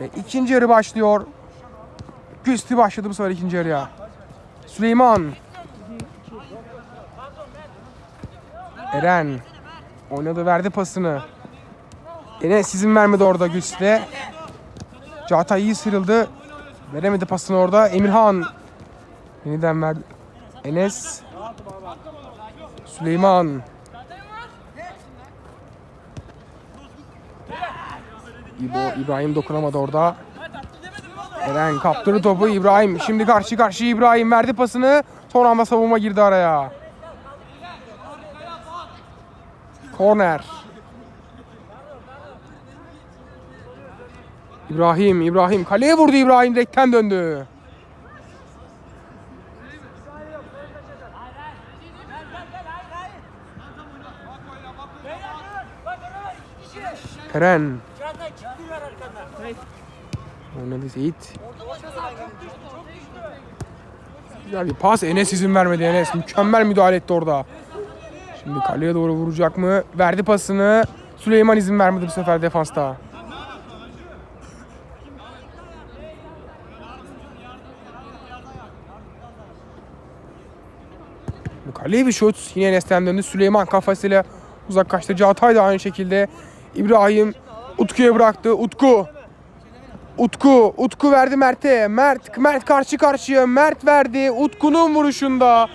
Ve ikinci yarı başlıyor. Güstü başladı bu sefer ikinci yarıya. Süleyman. Eren. Oynadı verdi pasını. Enes izin vermedi orada Güstü'de. Çağatay iyi sıyrıldı. Veremedi pasını orada. Emirhan. Yeniden verdi. Enes. Süleyman. İbo, İbrahim dokunamadı orada. Eren kaptırdı topu İbrahim. Şimdi karşı karşıya İbrahim verdi pasını. Son anda savunma girdi araya. Korner. İbrahim, İbrahim. Kaleye vurdu İbrahim. Direkten döndü. Eren. Oynadı Seyit. Güzel bir pas. Enes izin vermedi Enes. Mükemmel müdahale etti orada. Şimdi kaleye doğru vuracak mı? Verdi pasını. Süleyman izin vermedi bu sefer defansta. Kaleye bir şut. Yine Enes'ten döndü. Süleyman kafasıyla uzaklaştı. Çağatay da aynı şekilde. İbrahim Utku'ya bıraktı. Utku. Utku. Utku verdi Mert'e. Mert. Mert karşı karşıya. Mert verdi. Utku'nun vuruşunda.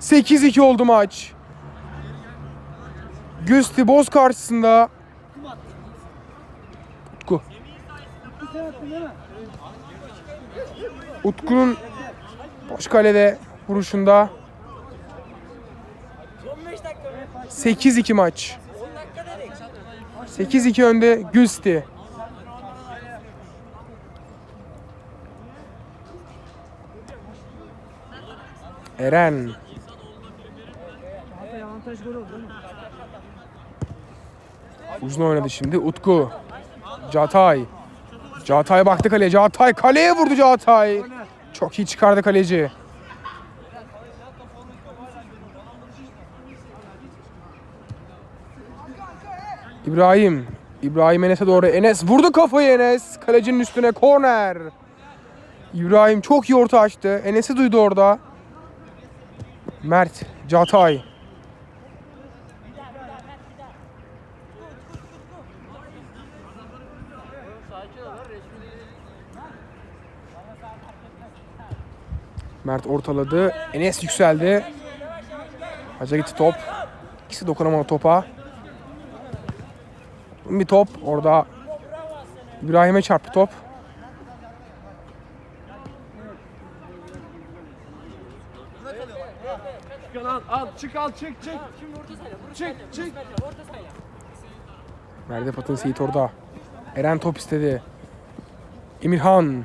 8-2 oldu maç. Güsti Boz karşısında. Utku. Utku'nun boş kalede vuruşunda. 8-2 maç. 8-2 önde Güsti. Eren. Uzun oynadı şimdi. Utku. Çağatay. Çağatay baktı kaleye. Çağatay kaleye vurdu Çağatay. Çok iyi çıkardı kaleci. İbrahim. İbrahim Enes'e doğru. Enes vurdu kafayı Enes. Kalecinin üstüne korner. İbrahim çok iyi orta açtı. Enes'i duydu orada. Mert. Çağatay. Mert ortaladı. Enes yükseldi. Haca gitti top. İkisi dokunamadı topa. Bir top. Orada İbrahim'e çarptı top. Çık al, çık al, çık, çık. Çık, çık. Verdi patın Seyit orada. Eren top istedi. Emirhan.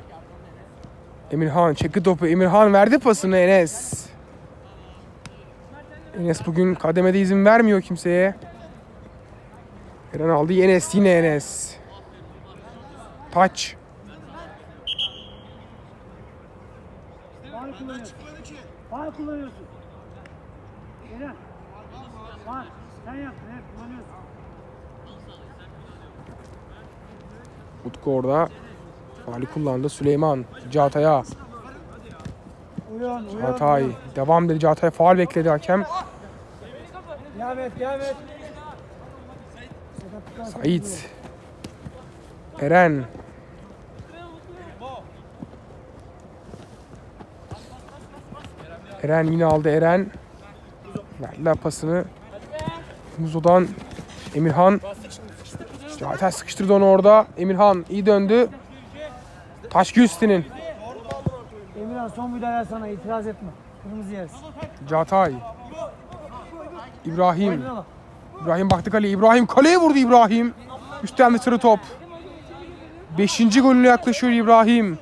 Emirhan çekti topu. Emirhan verdi pasını Enes. Enes bugün kademede izin vermiyor kimseye. Eren aldı Enes yine Enes. Taç. Faal kullanıyorsun. Faal kullanıyorsun. Eren. Faal. Sen yaptın. Kullanıyorsun. Utku orada. Faali kullandı. Süleyman. Çağatay'a. Çağatay. Devam dedi. Çağatay faal bekledi hakem. Devam et devam et. Sait. Eren. Eren yine aldı Eren. Verdiler pasını. Muzo'dan Emirhan. Çağatay sıkıştırdı onu orada. Emirhan iyi döndü. Taş Güstin'in. Emirhan son müdahale sana itiraz etme. Kırmızı yersin. Çağatay. İbrahim. İbrahim baktı kaleye. İbrahim kaleye vurdu İbrahim. Üstten dışarı top. Beşinci golüne yaklaşıyor İbrahim.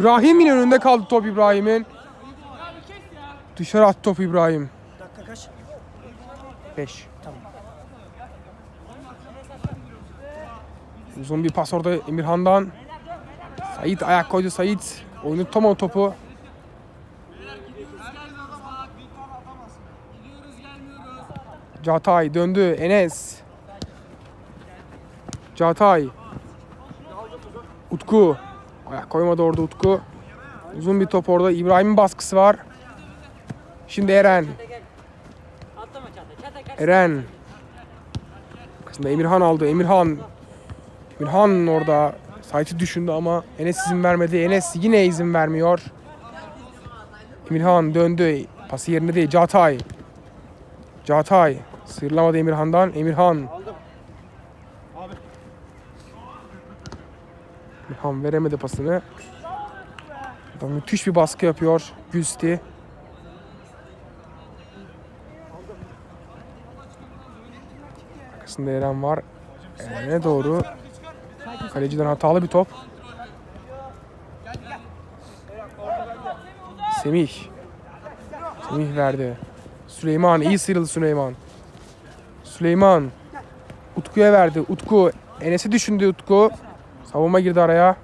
İbrahim yine önünde kaldı top İbrahim'in. Dışarı attı top İbrahim. Dakika kaç? 5. Uzun bir pas orada Emirhan'dan. Sait ayak koydu Sait. Oyunu tutamadı topu. Çağatay döndü. Enes. Çağatay. Utku. Ayak koymadı orada Utku. Uzun bir top orada. İbrahim'in baskısı var. Şimdi Eren. Eren. Aslında Emirhan aldı. Emirhan. Emirhan orada Sait'i düşündü ama Enes izin vermedi. Enes yine izin vermiyor. Emirhan döndü. Pası yerine değil. Çağatay. Çağatay. Sıyrılamadı Emirhan'dan. Emirhan. Emirhan veremedi pasını. Burada müthiş bir baskı yapıyor Gülsti. Arkasında Eren var. Eren'e doğru. Kaleciden hatalı bir top. Semih. Semih verdi. Süleyman iyi sıyrıldı Süleyman. Süleyman. Utku'ya verdi. Utku. Enes'i düşündü Utku. Savunma girdi araya.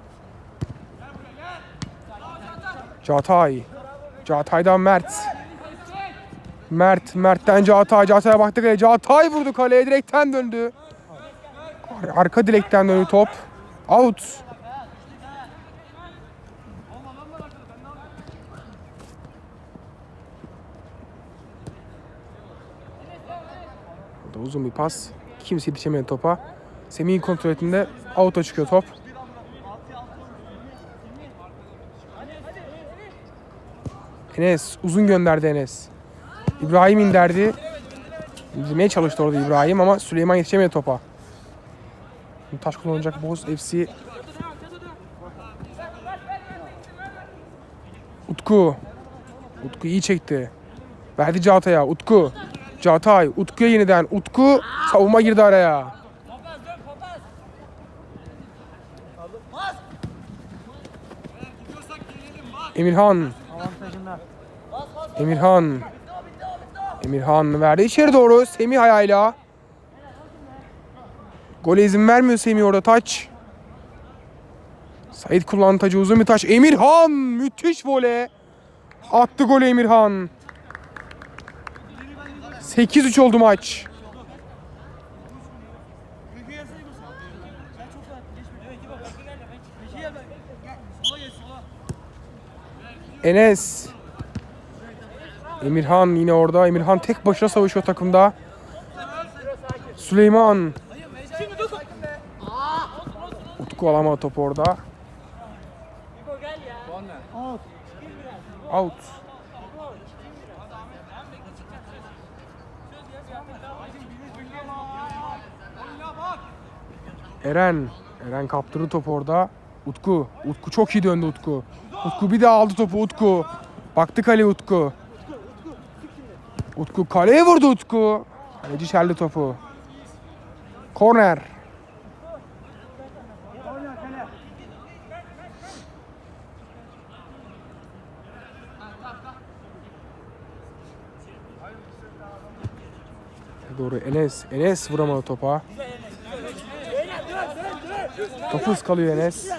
Çağatay. Çağatay'dan Mert. Mert. Mert'ten Çağatay. Çağatay'a baktı kaleye. Çağatay vurdu kaleye. Direkten döndü. Ar- Arka direkten döndü top. Out. Burada uzun bir pas. Kimse yetişemedi topa. Semih'in kontrol ettiğinde out'a çıkıyor top. Enes uzun gönderdi Enes. İbrahim indirdi. İndirmeye çalıştı orada İbrahim ama Süleyman yetişemedi topa. Taş kullanacak Boz FC. Utku. Utku iyi çekti. Verdi Çağatay'a. Utku. Çağatay. Utku'ya yeniden. Utku savunma girdi araya. Emirhan. Emirhan. Emirhan verdi içeri doğru. Semih ayağıyla. Gole izin vermiyor Semih orada taç. Sait kullandı tacı uzun bir taç. Emirhan müthiş vole. Attı golü Emirhan. 8-3 oldu maç. Enes. Emirhan yine orada. Emirhan tek başına savaşıyor takımda. Süleyman. Utku alamadı topu orada. Out. Eren. Eren kaptırdı topu orada. Utku. Utku çok iyi döndü Utku. Utku bir daha aldı topu Utku. Baktı kale Utku. Utku kaleye vurdu Utku. Kaleci çeldi topu. Korner. Doğru Enes. Enes vuramadı topa. Topu ıskalıyor Enes.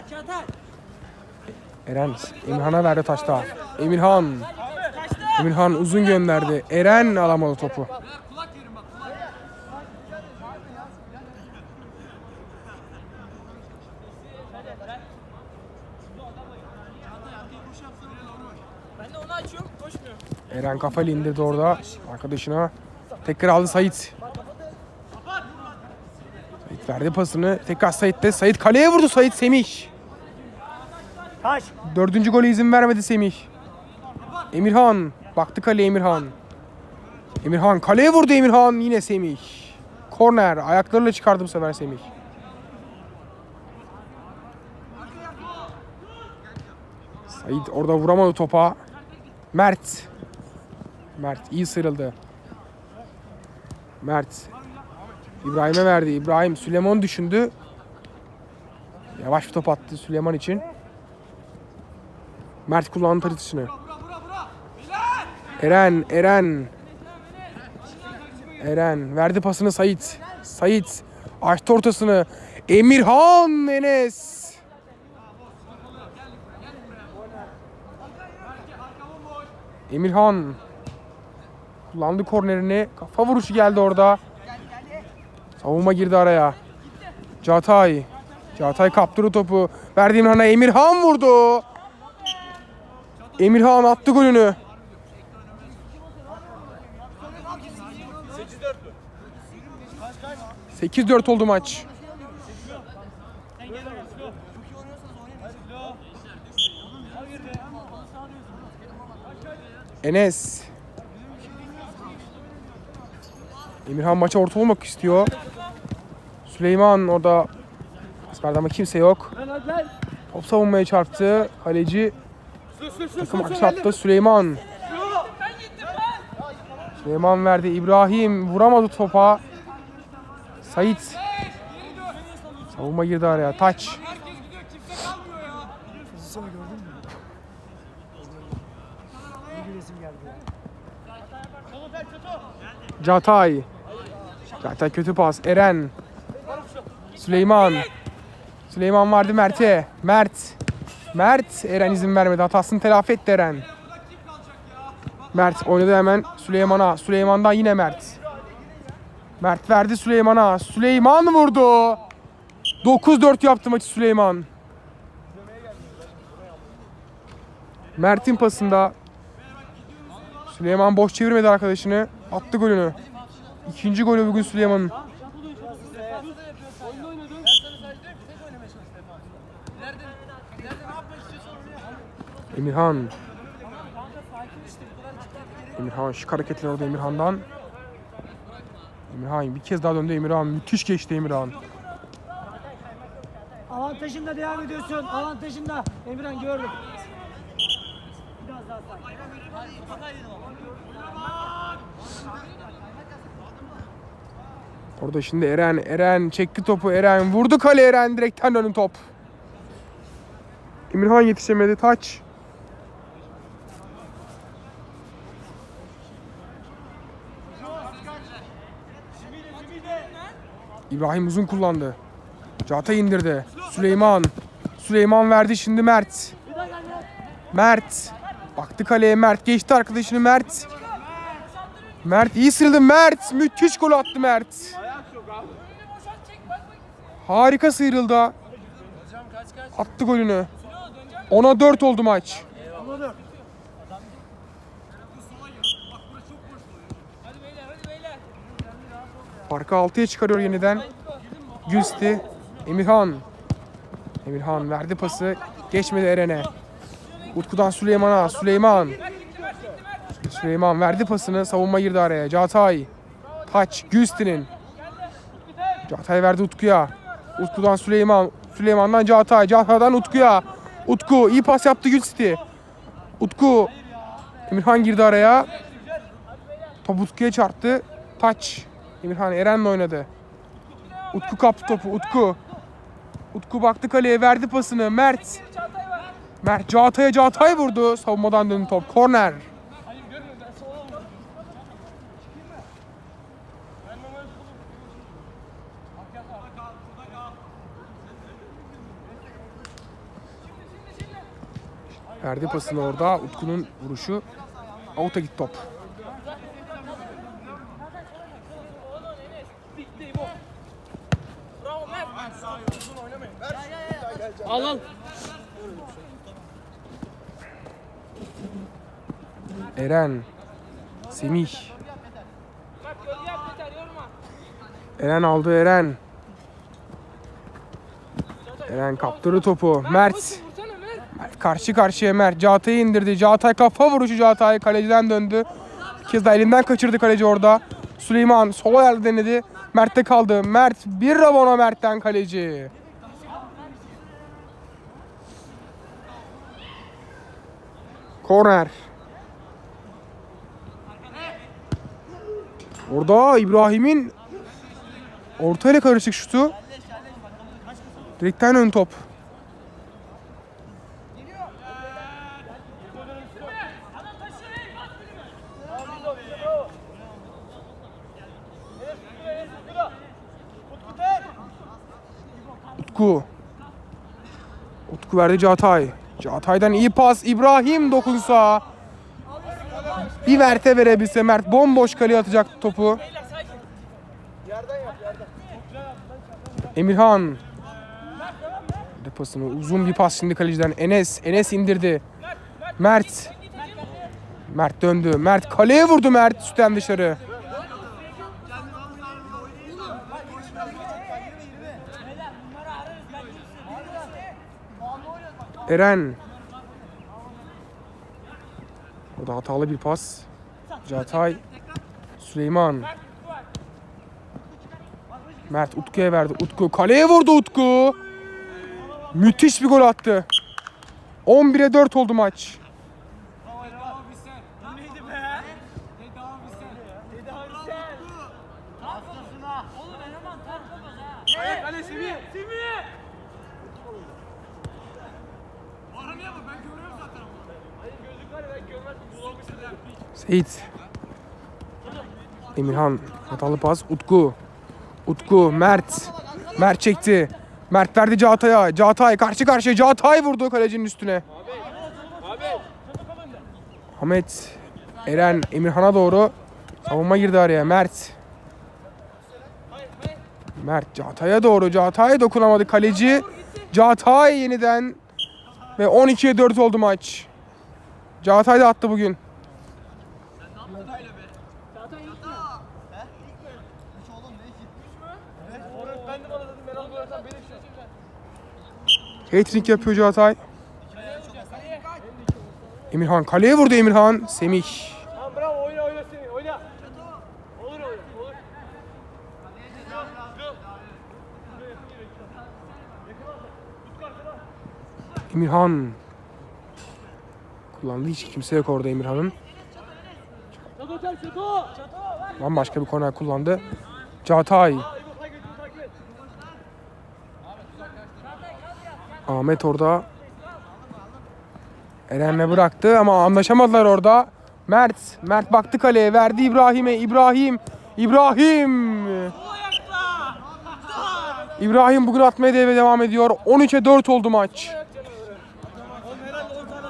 Eren Emirhan'a verdi taşta. Emirhan. Emirhan uzun gönderdi. Eren alamadı topu. Eren kafayla indirdi orada arkadaşına. Tekrar aldı Sait. Sait verdi pasını. Tekrar Sait'te. Sait kaleye vurdu Sait Semih. Taş. Dördüncü gole izin vermedi Semih. Emirhan. Baktı kaleye Emirhan. Emirhan kaleye vurdu Emirhan. Yine Semih. Korner. Ayaklarıyla çıkardı bu sefer Semih. Sait orada vuramadı topa. Mert. Mert iyi sıyrıldı. Mert. İbrahim'e verdi. İbrahim Süleyman düşündü. Yavaş bir top attı Süleyman için. Mert kullandı tartışını. Eren, Eren. Eren verdi pasını Sait. Sait açtı ortasını. Emirhan Enes. Emirhan. Kullandı kornerini. Kafa vuruşu geldi orada. Savunma girdi araya. Çağatay. Çağatay kaptırdı topu. Verdi İmran'a. Emirhan vurdu. Emirhan attı golünü. 8-4 oldu maç. Enes. Emirhan maça orta olmak istiyor. Süleyman orada Asper'de ama kimse yok. Top savunmaya çarptı. Kaleci takım aksattı. Süleyman. Süleyman verdi. İbrahim vuramadı topa. Sait. Savunma girdi araya. Taç. Çağatay. Çağatay kötü pas. Eren. Süleyman. Süleyman vardı Mert'e. Mert. Mert. Eren izin vermedi. Hatasını telafi etti Eren. Mert oynadı hemen Süleyman'a. Süleyman'dan yine Mert. Mert verdi Süleyman'a. Süleyman vurdu. 9-4 yaptı maçı Süleyman. Mert'in pasında Süleyman boş çevirmedi arkadaşını. Attı golünü. İkinci golü bugün Süleyman'ın. Emirhan. Emirhan şık hareketler orada Emirhan'dan. Emirhan bir kez daha döndü Emirhan. Müthiş geçti Emirhan. Avantajında devam ediyorsun. Avantajında. Emirhan gördüm. Biraz daha say. Orada şimdi Eren, Eren çekti topu Eren. Vurdu kale Eren direkten dönün top. Emirhan yetişemedi taç. İbrahim uzun kullandı. Çağatay indirdi. Süleyman. Süleyman verdi şimdi Mert. Mert. Baktı kaleye Mert. Geçti arkadaşını Mert. Mert iyi sıyrıldı Mert. Müthiş gol attı Mert. Harika sıyrıldı. Attı golünü. 10'a 4 oldu maç. Farkı 6'ya çıkarıyor yeniden. Gülsti. Emirhan. Emirhan verdi pası. Geçmedi Eren'e. Utku'dan Süleyman'a. Süleyman. Süleyman verdi pasını. Savunma girdi araya. Çağatay. Taç. Gülsti'nin. Çağatay verdi Utku'ya. Utku'dan Süleyman. Süleyman'dan Çağatay. Çağatay'dan Utku'ya. Utku iyi pas yaptı Gülsti. Utku. Emirhan girdi araya. Top Utku'ya çarptı. Taç. Emirhan Eren'le oynadı. Utku kaptı topu. Utku. Utku baktı kaleye verdi pasını. Mert. Mert Çağatay'a Çağatay vurdu. Savunmadan döndü top. Korner. Verdi pasını orada. Utku'nun vuruşu. Out'a gitti top. Al al. Eren. Semih. Eren aldı Eren. Eren kaptırdı topu. Mert. Mert karşı karşıya Mert. Çağatay'ı indirdi. Çağatay kafa vuruşu Çağatay. Kaleciden döndü. Bir kez daha elinden kaçırdı kaleci orada. Süleyman sol ayarlı denedi. Mert'te kaldı. Mert bir rabona Mert'ten kaleci. Korner. Orada İbrahim'in ortayla karışık şutu. Direkten ön top. Utku. Utku verdi Çağatay. Çağatay'dan iyi pas. İbrahim dokunsa. Bir Mert'e verebilse Mert bomboş kaleye atacak topu. Emirhan. Pasını uzun bir pas şimdi kaleciden. Enes. Enes indirdi. Mert. Mert döndü. Mert kaleye vurdu Mert üstten dışarı. Eren. O da hatalı bir pas. Çağatay. Süleyman. Mert Utku'ya verdi. Utku kaleye vurdu Utku. Müthiş bir gol attı. 11'e 4 oldu maç. Kale Semih. Semih. Aramaya bak ben görüyorum zaten ama. Hayır gözlük var ya ben görmezdim. Bulamışsın ya. Seyit. Emirhan. Hatalı pas. Utku. Utku. Mert. Mert çekti. Mert verdi Çağatay'a. Çağatay karşı karşıya. Çağatay vurdu kalecinin üstüne. Ahmet. Eren. Emirhan'a doğru. Savunma girdi araya. Mert. Mert Çağatay'a doğru. Çağatay dokunamadı kaleci. Çağatay yeniden. Ve 12'ye 4 oldu maç. Çağatay da attı bugün. Şu. Hattrick yapıyor Çağatay. Emirhan kaleye vurdu Emirhan. Semih. Tamam bravo oyna oyna Semih oyna. Olur oyna olur. Emirhan. Kullandı hiç kimse yok orada Emirhan'ın. Bambaşka bir korner kullandı. Çağatay. İbo takip et İbo takip et. Ahmet orada. Eren'le bıraktı ama anlaşamadılar orada. Mert. Mert baktı kaleye. Verdi İbrahim'e. İbrahim. İbrahim. İbrahim bugün atmaya devam ediyor. 13'e 4 oldu maç. Oğlum herhalde 10 tane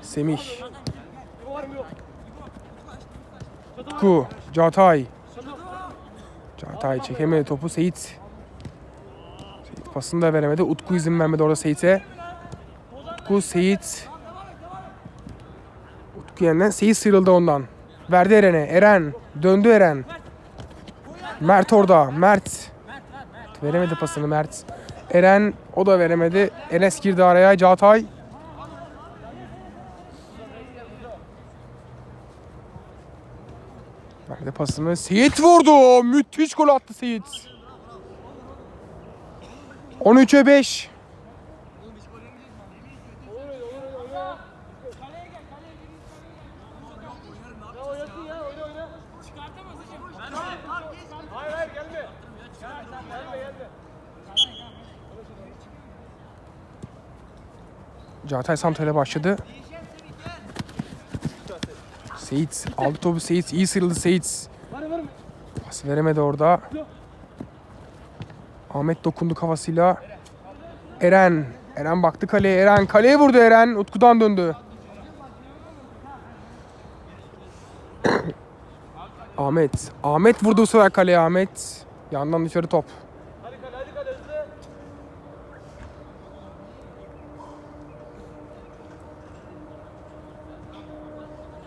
asistim Utku. Çağatay. Çağatay çekemedi topu Seyit. Seyit pasını da veremedi. Utku izin vermedi orada Seyit'e. Utku Seyit. Utku yeniden Seyit sıyrıldı ondan. Verdi Eren'e. Eren. Döndü Eren. Mert orada. Mert. Veremedi pasını Mert. Eren o da veremedi. Enes girdi araya. Çağatay. Verdi pasını. Seyit vurdu. Müthiş gol attı Seyit. 13'e 5. Ya oynasın ya oyna Seyit aldı topu Seyit. iyi sıyrıldı Seyit. Pas veremedi orada. Ahmet dokundu kafasıyla. Eren. Eren baktı kaleye. Eren kaleye vurdu Eren. Utku'dan döndü. Ahmet. Ahmet vurdu bu sefer kaleye Ahmet. Yandan dışarı top. Hadi kale hadi kale hızlı.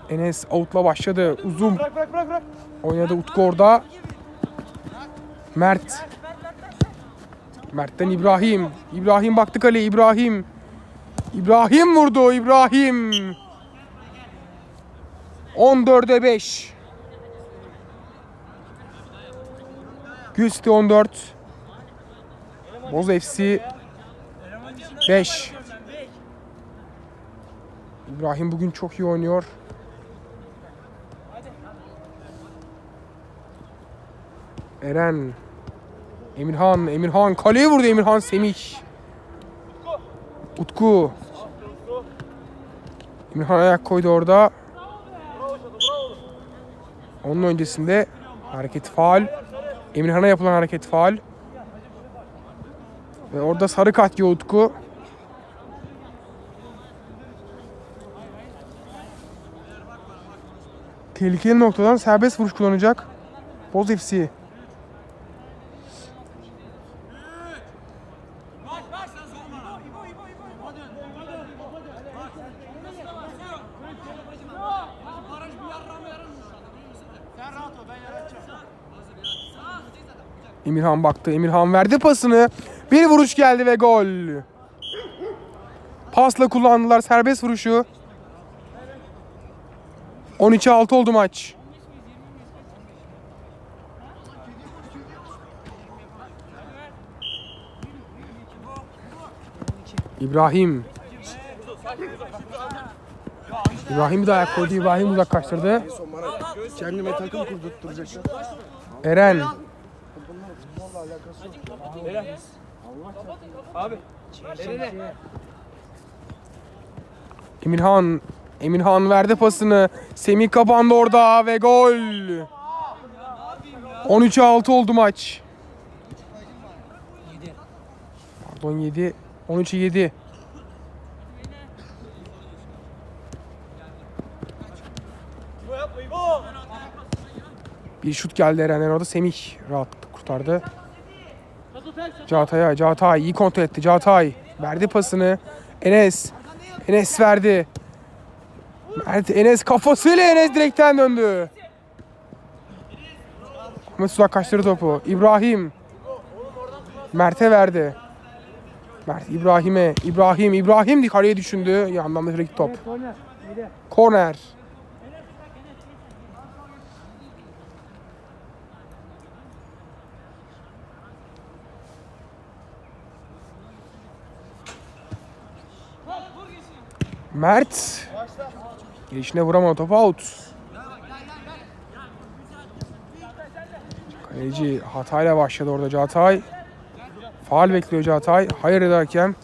Enes out'la başladı. Uzun Bırak bırak bırak bırak. oynadı Utku orada. Mert. Mert'ten İbrahim. İbrahim baktı kaleye. İbrahim. İbrahim vurdu. İbrahim. 14'e 5. Güsti 14. Boz FC 5. İbrahim bugün çok iyi oynuyor. Eren. Emirhan. Emirhan. Kaleye vurdu Emirhan. Semih. Utku. Emirhan ayak koydu orada. Onun öncesinde hareket faal. Emirhan'a yapılan hareket faal. Ve orada sarı kart Utku. Tehlikeli noktadan serbest vuruş kullanacak. Boz FC. Sen rahat ol ben yaratacağım. Emirhan baktı. Emirhan verdi pasını. Bir vuruş geldi ve gol. Pasla kullandılar serbest vuruşu. 13'e 6 oldu maç. İbrahim. İbrahim bir daha ayak koydu. İbrahim uzaklaştırdı. Kendime takım kurdurtturacaklar. Eren. Emirhan. Emirhan verdi pasını. Semih kapandı orada ve gol. 13'e 6 oldu maç. Pardon 7. 13'e 7. İbo yapma İbo. Bir şut geldi Eren'den orada. Semih rahatlıkla kurtardı. Çağatay'a. Çağatay iyi kontrol etti. Çağatay verdi pasını. Enes. Enes verdi. Mert Enes kafasıyla Enes direkten döndü. Ahmet Uzak kaçtırdı topu. İbrahim. Mert'e verdi. Mert İbrahim'e. İbrahim. İbrahim kaleye düşündü. Yandan da sürekli top. Korner. Mert. Gelişine vuramadı topu out. Kaleci hatayla başladı orada Çağatay. Faal bekliyor Çağatay. Hayır dedi hakem.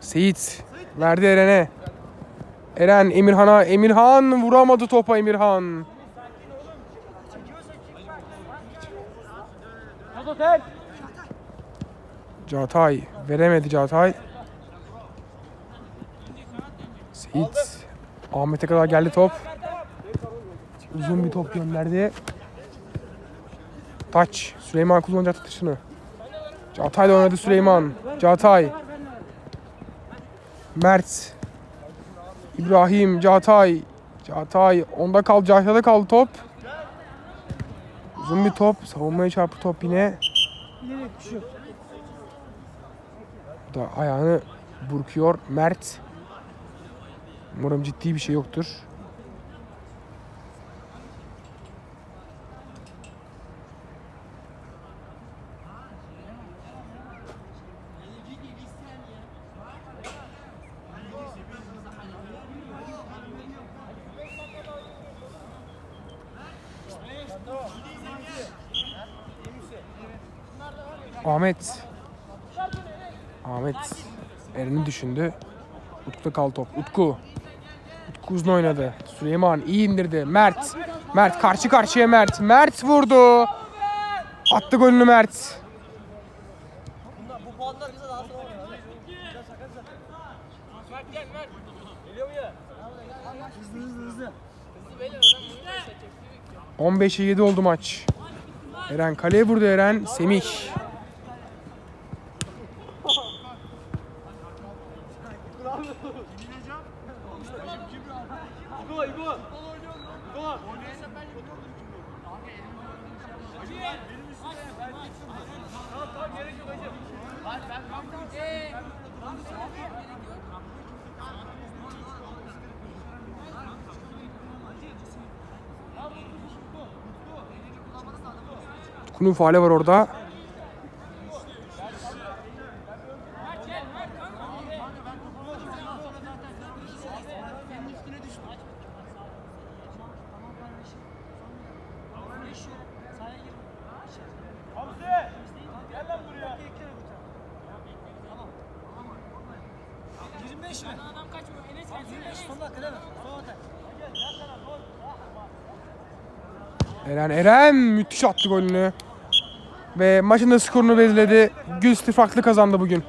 Seyit verdi Eren'e. Eren Emirhan'a. Emirhan vuramadı topa Emirhan. Çağatay veremedi Çağatay. Seyit Ahmet'e kadar geldi top. Uzun bir top gönderdi. Taç. Süleyman kullanacak atışını. Çağatay da oynadı Süleyman. Çağatay. Mert. İbrahim. Çağatay. Çağatay. Onda kaldı. Çağatay'da kaldı top. Uzun bir top. Savunmaya çarptı top yine. Da ayağını burkuyor Mert. Umarım ciddi bir şey yoktur. Ahmet Ahmet Eren'i düşündü. Utku'da kaldı top. Utku. Utku uzun oynadı. Süleyman iyi indirdi. Mert. Mert karşı karşıya Mert. Mert vurdu. Attı golünü Mert. Bunlar bu puanlar bize daha sonra oluyor. Mert gel Mert. Geliyor mu ya? Hızlı hızlı hızlı. 15'e 7 oldu maç. Eren kaleye vurdu Eren. Semih. İbo İbo. İbo. Tamam tamam gerek yok hacım. Utku'nun faale var orada. Hamsi. Gel lan buraya. 25 mi? Adam kaçmıyor. Enes gel. 25 son dakika değil mi? Son dakika. Eren müthiş attı golünü. Ve maçın da skorunu belirledi. Gülsütü farklı kazandı bugün.